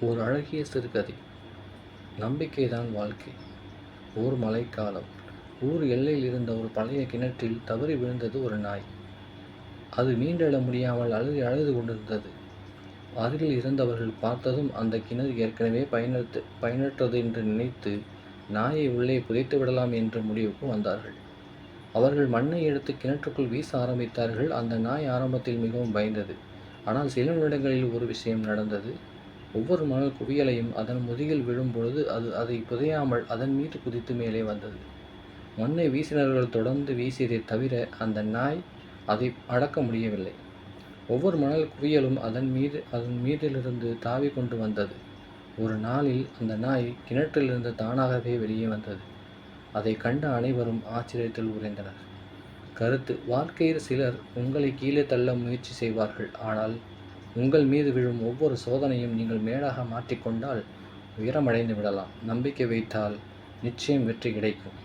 ஒரு அழகிய சிறுகதை. நம்பிக்கைதான் வாழ்க்கை. ஓர் மழைக்காலம். ஊர் எல்லையில் இருந்த ஒரு பழைய கிணற்றில் தவறி விழுந்தது ஒரு நாய். அது மீண்டெழ முடியாமல் அழுது அழுது கொண்டிருந்தது. அருகில் இருந்தவர்கள் பார்த்ததும் அந்த கிணறு ஏற்கனவே பயனற்று பயனற்றது என்று நினைத்து நாயை உள்ளே புதைத்து விடலாம் என்ற முடிவுக்கு வந்தார்கள். அவர்கள் மண்ணை எடுத்து கிணற்றுக்குள் வீச ஆரம்பித்தார்கள். அந்த நாய் ஆரம்பத்தில் மிகவும் பயந்தது. ஆனால் சில நிமிடங்களில் ஒரு விஷயம் நடந்தது. ஒவ்வொரு மணல் குவியலையும் அதன் முதுகில் விழும்பொழுது அது அதை புதையாமல் அதன் மீது குதித்து மேலே வந்தது. மண்ணை வீசினவர்கள் தொடர்ந்து வீசியதை தவிர அந்த நாய் அதை அடக்க முடியவில்லை. ஒவ்வொரு மணல் குவியலும் அதன் மீது அதன் மீதிலிருந்து தாவி கொண்டு வந்தது. ஒரு நாளில் அந்த நாய் கிணற்றிலிருந்து தானாகவே வெளியே வந்தது. அதை கண்ட அனைவரும் ஆச்சரியத்தில் உறைந்தனர். கருத்து வாழ்க்கையில் சிலர் உங்களை கீழே தள்ள முயற்சி செய்வார்கள் ஆனால் உங்கள் மீது விழும் ஒவ்வொரு சோதனையும் நீங்கள் மேலாக மாற்றிக்கொண்டால் உயரமடைந்து விடலாம் நம்பிக்கை வைத்தால் நிச்சயம் வெற்றி கிடைக்கும்.